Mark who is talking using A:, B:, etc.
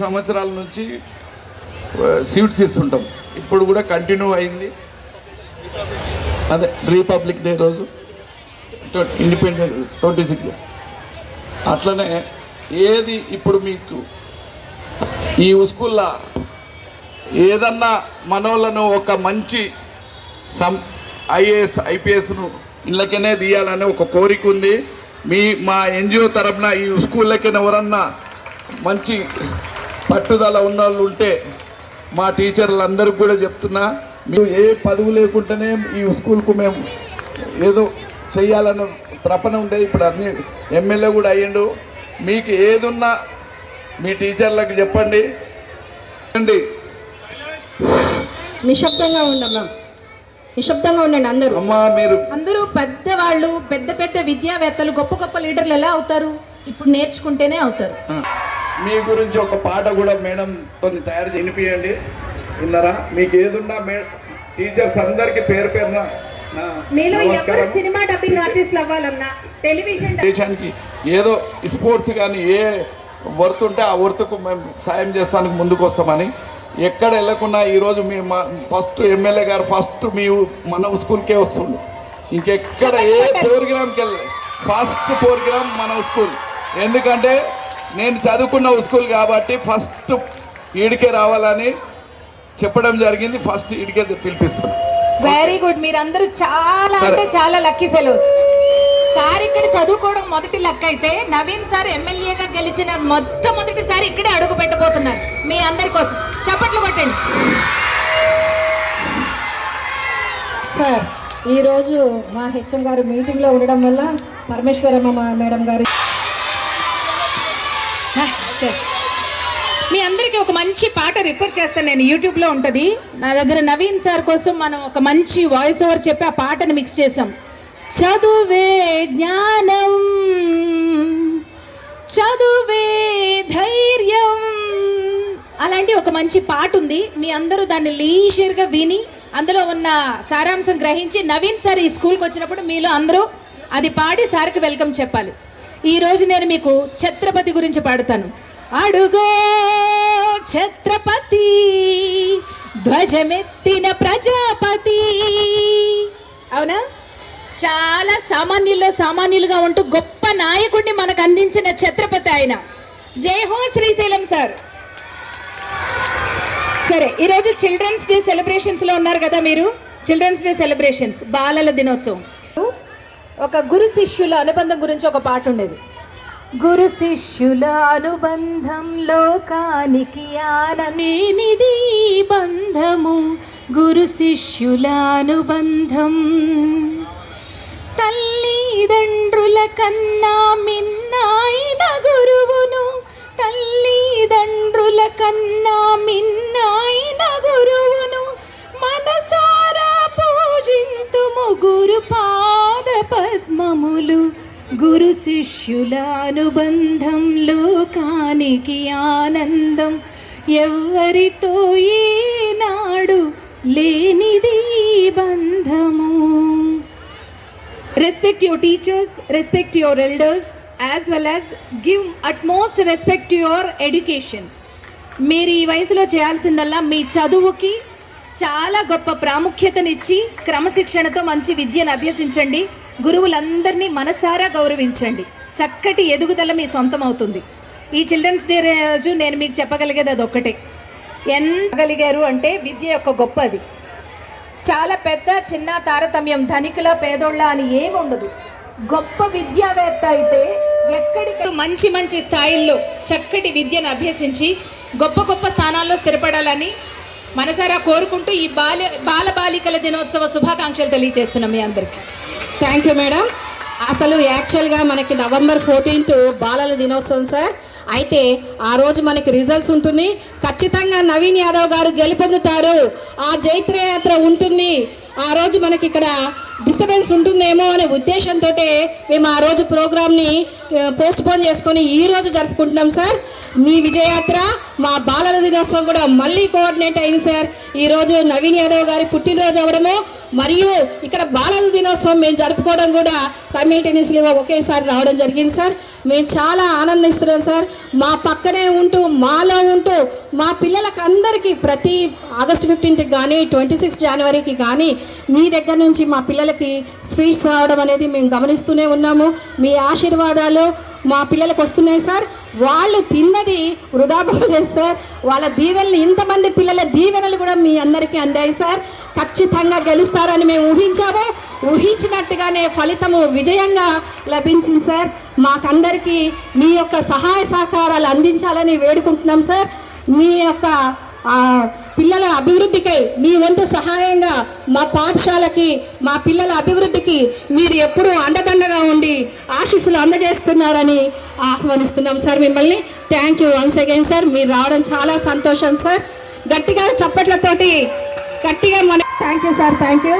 A: సంవత్సరాల నుంచి సీట్స్ ఇస్తుంటాం ఇప్పుడు కూడా కంటిన్యూ అయింది. అదే రిపబ్లిక్ డే రోజు. ఇండిపెండెంట్ ట్వంటీ సిక్స్ అట్లనే ఏది ఇప్పుడు మీకు ఈ ఉస్కూల్లో ఏదన్నా మనోళ్ళను ఒక మంచి సం ఐఏఎస్ ఐపీఎస్ను ఇళ్ళకనే తీయాలనే ఒక కోరిక ఉంది. మీ మా ఎన్జిఓ తరపున ఈ స్కూళ్ళకైనా ఎవరన్నా మంచి పట్టుదల ఉన్న వాళ్ళు ఉంటే మా టీచర్లు అందరికి కూడా చెప్తున్నా మీరు ఏ పదవి లేకుండానే ఈ స్కూల్కు మేము ఏదో చెయ్యాలన్న తపన ఉండే. ఇప్పుడు అన్ని ఎమ్మెల్యే కూడా అయ్యిండు. మీకు ఏదున్నా మీ టీచర్లకు చెప్పండి. చెప్పండి.
B: నిశ్శబ్దంగా ఉండమ్మా నిశ్శబ్దంగా ఉండండి అందరూ.
A: అమ్మా మీరు
B: అందరూ పెద్దవాళ్ళు పెద్ద పెద్ద విద్యావేత్తలు గొప్ప గొప్ప లీడర్లు ఎలా అవుతారు? ఇప్పుడు నేర్చుకుంటేనే అవుతారు.
A: మీ గురించి ఒక పాట కూడా మేడం కొన్ని తయారు చేసి వినిపియండి. విన్నారా? మీకు ఏదున్నా టీచర్స్ అందరికి పేరు పేరున నా
B: మీలో ఎవరు
A: నమస్కారం.
B: సినిమా డబ్బింగ్ ఆర్టిస్ట్లు అవ్వాలన్నా టెలివిజన్
A: దేశానికి ఏదో స్పోర్ట్స్ కానీ ఏ వర్త్ ఉంటే ఆ వర్త్కు మేము సాయం చేస్తానికి ముందుకు వస్తామని. ఎక్కడ వెళ్ళకున్నా ఈరోజు మీ మా ఫస్ట్ ఎమ్మెల్యే గారు ఫస్ట్ మీ మన స్కూల్కే వస్తుండు. ఇంకెక్కడ ఏ ప్రోగ్రామ్కి వెళ్ళి ఫస్ట్ ప్రోగ్రామ్ మన స్కూల్. ఎందుకంటే నేను చదువుకున్న స్కూల్ కాబట్టి ఫస్ట్ ఈడికే రావాలని చెప్పడం జరిగింది. ఫస్ట్ ఈడికే పిలిపిస్తున్నాను
B: వెరీ గుడ్ మీరందరూ చాలా. అంటే చాలా లక్కీ ఫెలోస్ సార్ ఇక్కడ చదువుకోవడం మొదటి లక్ అయితే నవీన్ సార్ ఎమ్మెల్యేగా గెలిచిన మొట్టమొదటిసారి ఇక్కడే అడుగు పెట్టబోతున్నారు మీ అందరి కోసం. చప్పట్లు కొట్టండి.
C: సార్ ఈరోజు మా హెచ్ఎం గారు మీటింగ్లో ఉండడం వల్ల పరమేశ్వరమ్మ మా మేడం గారు
B: సార్. మీ అందరికీ ఒక మంచి పాట రిఫర్ చేస్తాను నేను యూట్యూబ్లో ఉంటుంది. నా దగ్గర నవీన్ సార్ కోసం మనం ఒక మంచి వాయిస్ ఓవర్ చెప్పి ఆ పాటను మిక్స్ చేసాం చదువే జ్ఞానం చదువే ధైర్యం అలాంటి ఒక మంచి పాట ఉంది. మీ అందరూ దాన్ని లీజర్గా విని అందులో ఉన్న సారాంశం గ్రహించి నవీన్ సార్ ఈ స్కూల్కి వచ్చినప్పుడు మీలో అందరూ అది పాడి సార్కి వెల్కమ్ చెప్పాలి. ఈరోజు నేను మీకు ఛత్రపతి గురించి పాడుతాను. అడుగో ఛత్రపతి ధ్వజమెత్తిన ప్రజాపతి. అవునా? చాలా సామాన్యుల్లో సామాన్యులుగా ఉంటూ గొప్ప నాయకుడిని మనకు అందించిన ఛత్రపతి ఆయన. జై హో శ్రీశైలం సార్. సరే ఈరోజు చిల్డ్రన్స్ డే సెలబ్రేషన్స్లో ఉన్నారు కదా మీరు? చిల్డ్రన్స్ డే సెలబ్రేషన్స్ బాలల దినోత్సవం. ఒక గురు శిష్యుల అనుబంధం గురించి ఒక పాట ఉండేది. గురు శిష్యుల అనుబంధం లోకానికి ఆననేనిది బంధము. గురు శిష్యుల అనుబంధం తల్లిదండ్రుల కన్నా మిన్న గురు శిష్యుల అనుబంధం లోకానికి ఆనందం. ఎవ్వరితో ఈనాడు లేనిది బంధము. Respect your teachers respect your elders as well as give utmost respect your education మీరు ఈ వయసులో చేయాల్సిందల్లా మీ చదువుకి చాలా గొప్ప ప్రాముఖ్యతనిచ్చి క్రమశిక్షణతో మంచి విద్యను అభ్యసించండి. గురువులందరినీ మనసారా గౌరవించండి. చక్కటి ఎదుగుదల మీ సొంతం అవుతుంది ఈ చిల్డ్రన్స్ డే రోజు నేను మీకు చెప్పగలిగేది అది ఒక్కటే ఎంత గలిగారు అంటే విద్య యొక్క గొప్పది. చాలా పెద్ద చిన్న తారతమ్యం ధనికుల పేదోళ్ళ అని ఏమి ఉండదు గొప్ప విద్యావేత్త అయితే ఎక్కడికి మంచి మంచి స్థాయిల్లో చక్కటి విద్యను అభ్యసించి గొప్ప గొప్ప స్థానాల్లో స్థిరపడాలని మనసారా కోరుకుంటూ ఈ బాల బాల బాలికల దినోత్సవ శుభాకాంక్షలు తెలియజేస్తున్నాం మీ అందరికీ.
C: థ్యాంక్ యూ మేడం అసలు యాక్చువల్గా మనకి నవంబర్ ఫోర్టీన్త్ బాలల దినోత్సవం సార్ అయితే ఆ రోజు మనకి రిజల్ట్స్ ఉంటుంది. ఖచ్చితంగా నవీన్ యాదవ్ గారు గెలుపొందుతారు. ఆ జైత్రయాత్ర ఉంటుంది. ఆ రోజు మనకి ఇక్కడ డిస్టర్బెన్స్ ఉంటుందేమో అనే ఉద్దేశంతో మేము ఆ రోజు ప్రోగ్రామ్ని పోస్ట్ పోన్ చేసుకొని ఈ రోజు జరుపుకుంటున్నాం సార్ మీ విజయయాత్ర మా బాలల దినోత్సవం కూడా మళ్ళీ కోఆర్డినేట్ అయింది సార్ ఈరోజు నవీన్ యాదవ్ గారి పుట్టినరోజు అవడము మరియు ఇక్కడ బాలల దినోత్సవం మేము జరుపుకోవడం కూడా సైమిల్టేనియస్లీగా ఒకేసారి రావడం జరిగింది సార్. మేము చాలా ఆనందిస్తున్నాం సార్. మా పక్కనే ఉంటూ మాలో ఉంటూ మా పిల్లలకు అందరికీ ప్రతి ఆగస్ట్ ఫిఫ్టీన్త్కి కానీ ట్వంటీ సిక్స్ జనవరికి కానీ మీ దగ్గర నుంచి మా పిల్లలకి స్వీట్స్ రావడం అనేది మేము గమనిస్తూనే ఉన్నాము. మీ ఆశీర్వాదాలు మా పిల్లలకు వస్తున్నాయి సార్. వాళ్ళు తిన్నది వృధా పోలేదు సార్. వాళ్ళ దీవెనలు ఇంతమంది పిల్లల దీవెనలు కూడా మీ అందరికీ అందాయి సార్. ఖచ్చితంగా గెలుస్తారని మేము ఊహించాము. ఊహించినట్టుగానే ఫలితము విజయంగా లభించింది సార్. మాకందరికీ మీ యొక్క సహాయ సహకారాలు అందించాలని వేడుకుంటున్నాం సార్. మీ యొక్క పిల్లల అభివృద్ధికై మీ వంతు సహాయంగా మా పాఠశాలకి మా పిల్లల అభివృద్ధికి మీరు ఎప్పుడూ అండదండగా ఉండి ఆశీస్సులు అందజేస్తున్నారని ఆహ్వానిస్తున్నాం సార్ మిమ్మల్ని. Thank you once again sir మీరు రావడం చాలా సంతోషం సార్ గట్టిగా చప్పట్లతోటి గట్టిగా మన thank you sir thank you